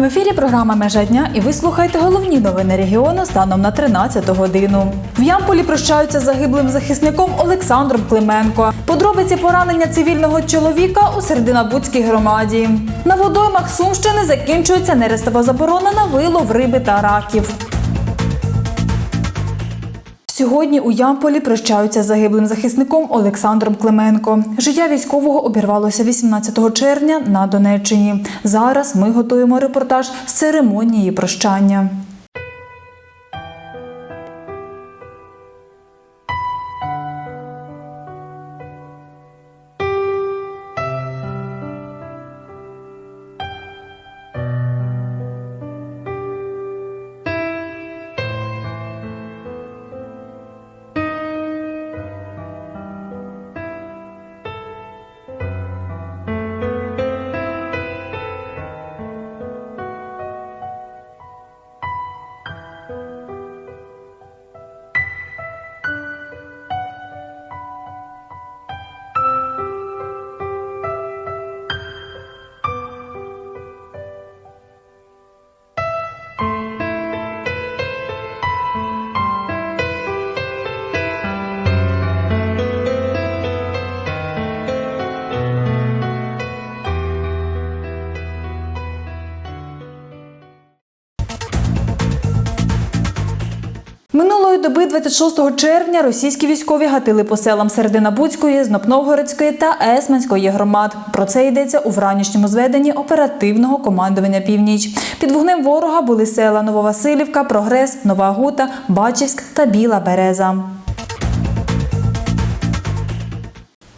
В ефірі програма Межа дня і ви слухаєте головні новини регіону станом на 13 годину. В Ямполі прощаються загиблим захисником Олександром Клименко. Подробиці поранення цивільного чоловіка у Серединабудській громаді. На водоймах Сумщини закінчується нерестова заборона на вилов риби та раків. Сьогодні у Ямполі прощаються з загиблим захисником Олександром Клименко. Життя військового обірвалося 18 червня на Донеччині. Зараз ми готуємо репортаж з церемонії прощання. Минулої доби, 26 червня, російські військові гатили по селам Серединабудської, Знопновгородської та Есменської громад. Про це йдеться у вранішньому зведенні оперативного командування Північ. Під вогнем ворога були села Нововасилівка, Прогрес, Нова Гута, Бачівськ та Біла Береза.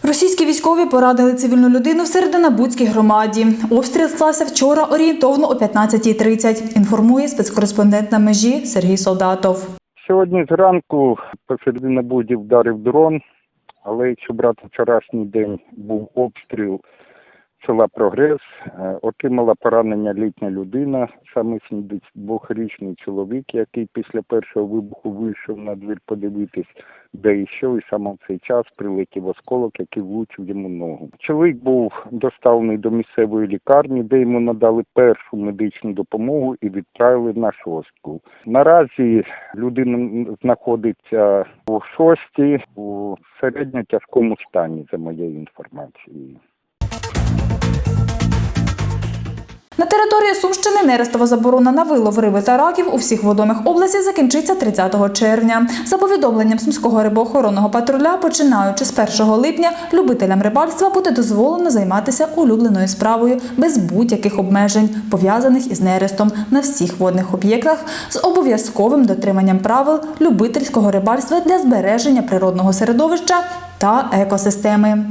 Російські військові порадили цивільну людину в Серединабудській громаді. Обстріл стався вчора орієнтовно о 15.30, інформує спецкореспондент на межі Сергій Солдатов. Сьогодні зранку посередині будів вдарив дрон, але якщо брати вчорашній день, був обстріл села Прогрес, е, отримала поранення літня людина, саме 72-річний чоловік, який після першого вибуху вийшов на двір подивитись, де йшов, і саме в цей час прилетів осколок, який влучив йому ногу. Чоловік був доставлений до місцевої лікарні, де йому надали першу медичну допомогу і відправили на шостку. Наразі людина знаходиться у шості у середньо тяжкому стані, за моєю інформацією. На території Сумщини нерестова заборона на вилов риби та раків у всіх водомах області закінчиться 30 червня. За повідомленням Сумського рибоохоронного патруля, починаючи з 1 липня, любителям рибальства буде дозволено займатися улюбленою справою без будь-яких обмежень, пов'язаних із нерестом на всіх водних об'єктах з обов'язковим дотриманням правил любительського рибальства для збереження природного середовища та екосистеми.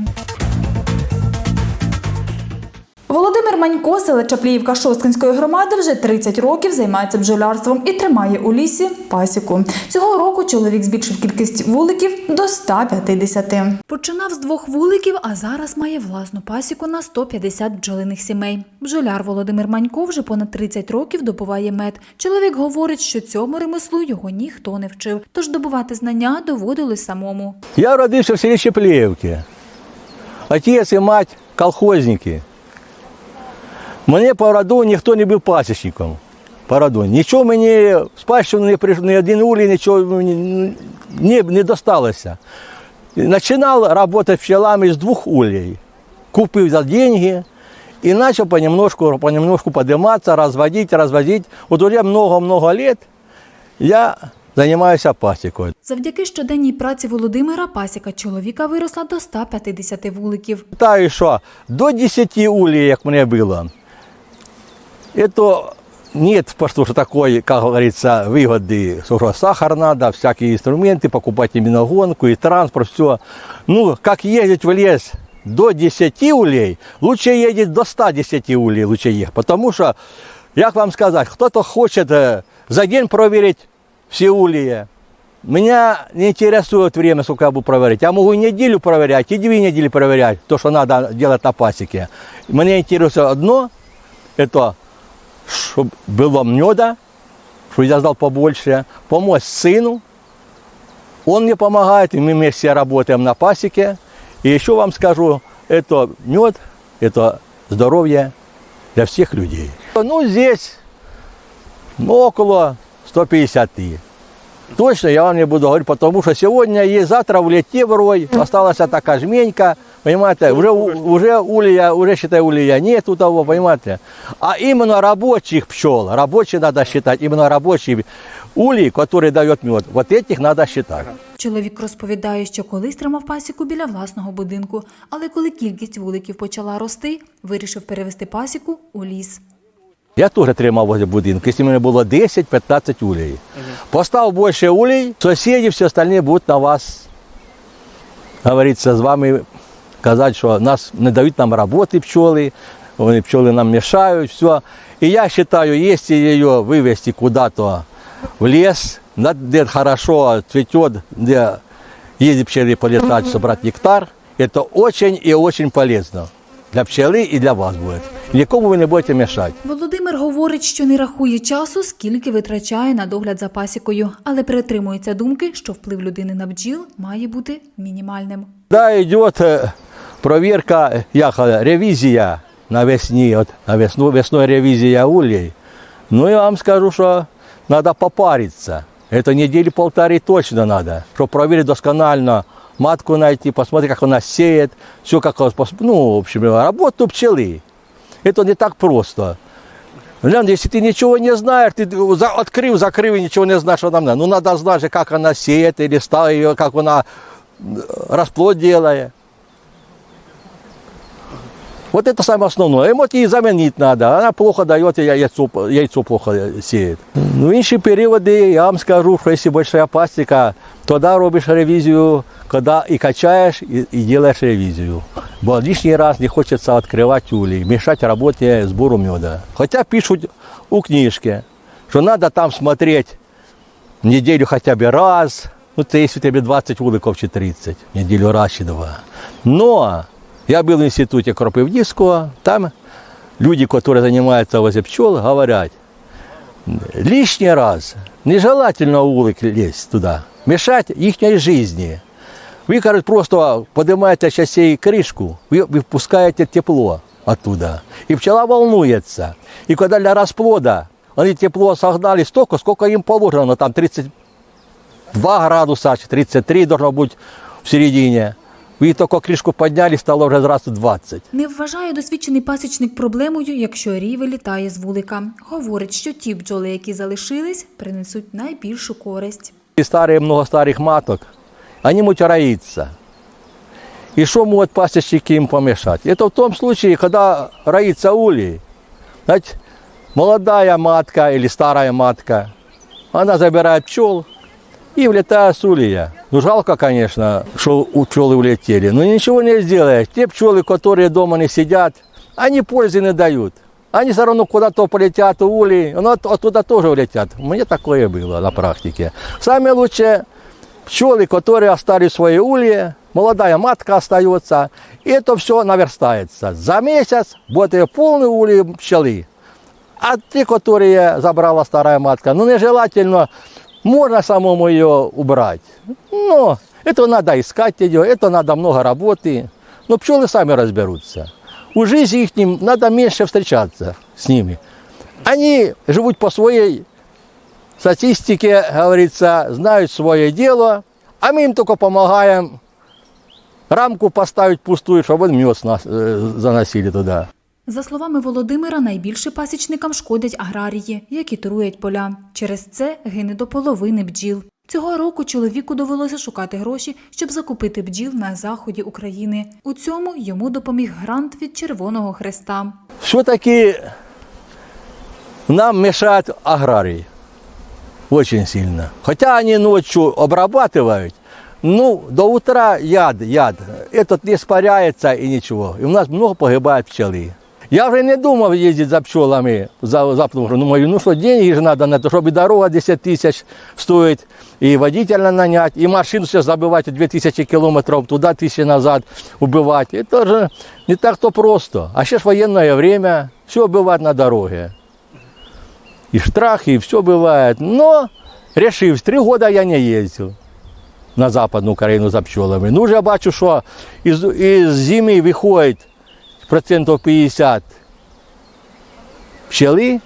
Володимир Манько, село Чапліївка Шосткинської громади, вже 30 років займається бджолярством і тримає у лісі пасіку. Цього року чоловік збільшив кількість вуликів до 150. Починав з двох вуликів, а зараз має власну пасіку на 150 бджолиних сімей. Бджоляр Володимир Манько вже понад 30 років добуває мед. Чоловік говорить, що цьому ремеслу його ніхто не вчив, тож добувати знання доводилось самому. Я родився в селі Щеплеївки. Отець і мать колхозники. Мене по роду ніхто не був пасічником. По роду. Нічого мені спадщину не прийшло, ні один улій, нічого мені не, не досталося. Починав працювати пчелами з двох улей. Купив за деньги і почав понемножку, понемножку подниматься, разводить, разводить. Вот уже много-много лет я займаюся пасікою. Завдяки щоденній праці Володимира пасіка чоловіка виросла до 150 вуликів. Та що до 10 улей, як мене було, это нет, потому что такой, как говорится, выгоды, что сахар надо, всякие инструменты, покупать именно гонку и транспорт, все. Ну, как ездить в лес до 10 улей, лучше ездить до 110 улей, лучше ехать. Потому что, як вам сказать, кто-то хочет э, за день проверить все ульи. Меня не интересует время, сколько я буду проверять. Я могу и неделю проверять, и две недели проверять, то, что надо делать на пасеке. Мне интересует одно, это чтобы было меда, чтобы я сдал побольше, помочь сыну. Он мне помогает, и мы вместе работаем на пасеке. И еще вам скажу, это мед, это здоровье для всех людей. Ну, здесь ну, около 150. Точно я вам не буду говорить, потому что сегодня есть, завтра в лете врой, осталась такая жменька, понимаете, уже, уже улья, уже считай улья нет у того, понимаете. А именно рабочих пчел, рабочие надо считать, именно рабочие улей, который дает мед, вот этих надо считать. Чоловік розповідає, що колись тримав пасіку біля власного будинку, але коли кількість вуликів почала рости, вирішив перевести пасіку у ліс. Я теж тримав возле будинку. Якщо в мене було 10-15 улей. Постав більше улей, сусіди всі остальні будуть на вас, говориться, з вами казати, що нас не дають нам роботи пчоли, вони пчоли нам мешають, все. І я вважаю, якщо її вивезти куда-то в лес, на- де хорошо цветет, де ездить пчелы полетать, собрать нектар, это очень и очень полезно для пчелы и для вас будет. Нікому ви не будете мешать. Володимир говорить, що не рахує часу, скільки витрачає на догляд за пасікою, але притримується думки, що вплив людини на бджіл має бути мінімальним. Да, идет э, проверка, э, ревизия навесні, от, на весну, весной ревизия ульей. Ну, я вам скажу, что надо попариться. Это недели полторы точно надо, чтобы проверить досконально, матку найти, посмотреть, как она сеет, все как, ну, в общем, работу пчелы. Это не так просто. Глянь, если ты ничего не знаешь, ты открыл, закрыл и ничего не знаешь, что нам надо. Ну, надо знать, же, как она сеет, или ставит ее, как она расплод делает. Вот это самое основное. Ему и заменить надо. Она плохо дает, и яйцо, яйцо плохо сеет. Ну, в інші періоди, я вам скажу, що якщо большая пастика, тоді робиш ревізію, коли і качаєш, і, і делаешь ревізію. Бо лишний раз не хочеться відкривати улей, мешать роботі збору меда. Хоча пишуть у книжці, що треба там смотреть в неделю хотя бы раз. Ну, это если у тебя 20 вуликов чи 30, в неделю раз чи два. Но я был в институте Кропивницкого, там люди, которые занимаются возле пчел, говорят, лишний раз нежелательно улик лезть туда, мешать их жизни. Вы, кажется, просто поднимаете частей крышку, вы выпускаете тепло оттуда. И пчела волнуется. И когда для расплода они тепло согнали столько, сколько им положено, там 32 градуса, 33 должно быть в середине. Вы только крышку подняли, стало уже раз 20. Не вважає досвідчений пасічник проблемою, якщо рій вилітає з вулика. Говорить, що ті бджоли, які залишились, принесуть найбільшу користь. И старые, много старых маток, они будут роиться. И что могут пасечники им помешать? Это в том случае, когда роится улей. Знаете, молодая матка или старая матка, она забирает пчел и влетает с улья. Ну, жалко, конечно, что у пчелы улетели, но ничего не сделаешь. Те пчелы, которые дома не сидят, они пользы не дают. Они все равно куда-то полетят у улей, но от- оттуда тоже улетят. Меня такое было на практике. Самое лучшее пчелы, которые остались в своей улье, молодая матка остается, и это все наверстается. За месяц будет полный улей пчелы. А те, которые забрала старая матка, ну нежелательно, можно самому ее убрать. Но это надо искать ее, это надо много работы. Но пчелы сами разберутся. У жизни их надо меньше встречаться с ними. Они живут по своей статистике, говорится, знают свое дело, а мы им только помогаем рамку поставить пустую, чтобы мед э, заносили туда. За словами Володимира, найбільше пасічникам шкодять аграрії, які труять поля. Через це гине до половини бджіл. Цього року чоловіку довелося шукати гроші, щоб закупити бджіл на заході України. У цьому йому допоміг грант від Червоного Хреста. все-таки нам мешают аграрии. Очень сильно. Хотя они ночью обрабатывают, ну, до утра яд, яд. Этот не испаряется и ничего. И у нас много погибает пчелы. Я уже не думал ездить за пчелами, за, за потому что думаю, ну что, деньги же надо на то, чтобы дорога 10 тысяч стоит, и водителя нанять, и машину сейчас забывать 2000 километров туда, тысячи назад убивать. Это же не так-то просто. А сейчас военное время, все бывает на дороге. И штрафы, и все бывает. Но решив, три года я не ездил на Западну Україну за пчелами. Ну, вже бачу, що із, із зими виходить процентів 50 пчели.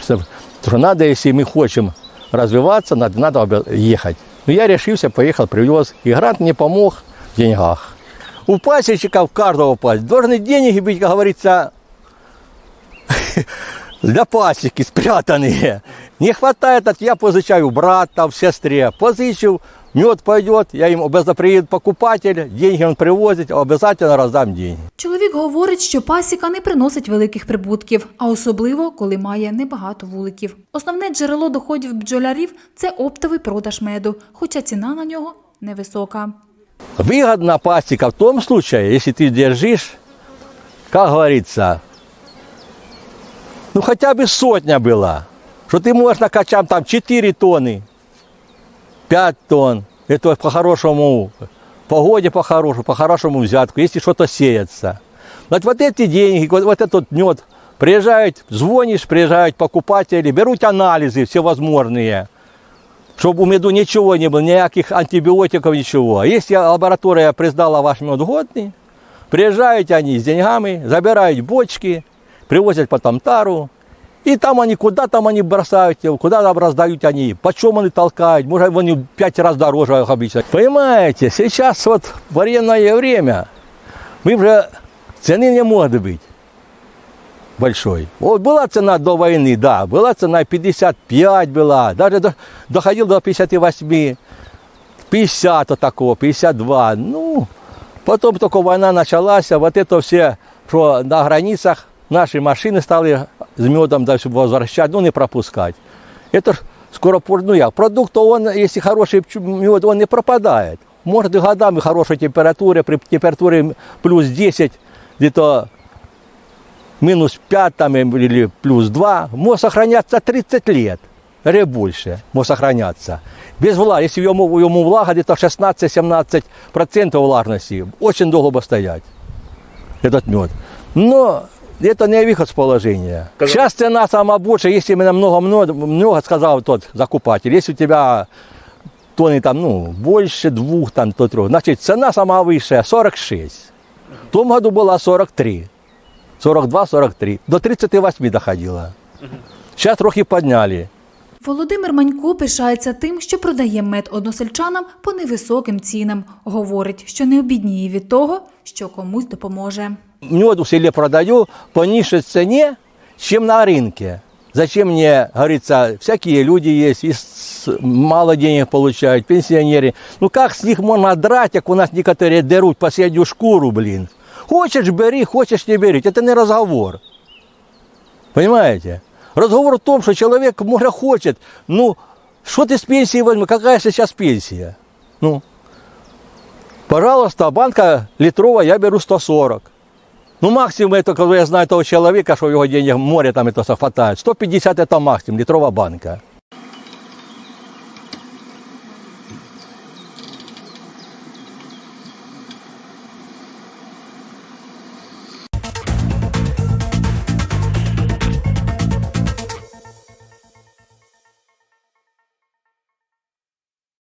Что надо, если мы хотим развиваться, надо, надо обе- ехать. Ну, я решился, поехал, привез. И грант мне помог в деньгах. У пасечников, каждого пасечника, должны деньги быть, как говорится, для пасеки спрятанные. Не хватает, от я позычаю у брата, в сестре. Позычу, мед пойдет, я им обязательно приедет покупатель, деньги он привозит, обязательно раздам деньги. Чоловік говорить, що пасіка не приносить великих прибутків, а особливо коли має небагато вуликів. Основне джерело доходів бджолярів це оптовий продаж меду, хоча ціна на нього невисока. Выгодна пасека в том случае, если ты держишь, как говорится, ну хотя бы сотня была, что ты можешь накачать там 4 тонны, 5 тонн. Это по-хорошему, погоде по-хорошему, по-хорошему взятку, если что-то сеется. Вот, вот эти деньги, вот, вот этот мед, приезжают, звонишь, приезжают покупатели, берут анализы всевозможные, чтобы у меду ничего не было, никаких антибиотиков, ничего. Если лаборатория признала ваш мед годный, приезжают они с деньгами, забирают бочки, привозят потом тару, и там они, куда там они бросают, его, куда там раздают они, почем они толкают, может, они в пять раз дороже их обычно. Понимаете, сейчас вот военное время, мы уже, цены не может быть большой. Вот была цена до войны, да, была цена 55 была, даже до- доходил до 58, 50 вот такого, 52. Ну, потом только война началась, а вот это все, что на границах наши машины стали с медом дальше возвращать, ну не пропускать. Это ж скоро, пор- ну як, продукт, он, если хороший пчу- мед, он не пропадает. Может и годами хорошей температуре, при температуре плюс 10, где-то минус 5 там, или плюс 2, может сохраняться 30 лет, или больше, может сохраняться. Без влаги, если ему, ему влага где-то 16-17% влажности, очень долго бы стоять этот мед. Но это не выход с положения. Сейчас цена самая большая, если именно много, много, много, сказал тот закупатель, если у тебя тонны там, ну, больше двух, там, то трех, значит, цена самая высшая 46. В том году была 43. 42-43. До 38 доходило. Сейчас трохи подняли. Володимир Манько пишається тим, що продає мед односельчанам по невисоким цінам. Говорить, що не обідніє від того, що комусь допоможе. Мед в селе продаю по низшей цене, чем на рынке. Зачем мне, говорится, всякие люди есть, и мало денег получают, пенсионеры. Ну как с них можно драть, как у нас некоторые дерут последнюю шкуру, блин. Хочешь, бери, хочешь, не бери. Это не разговор. Понимаете? Разговор в том, что человек, может, хочет, ну, что ты с пенсии возьмешь, какая сейчас пенсия? Ну, пожалуйста, банка литровая я беру 140. Ну, максимум это, когда я знаю того человека, что у него денег море там это хватает. 150 это максимум, литровая банка.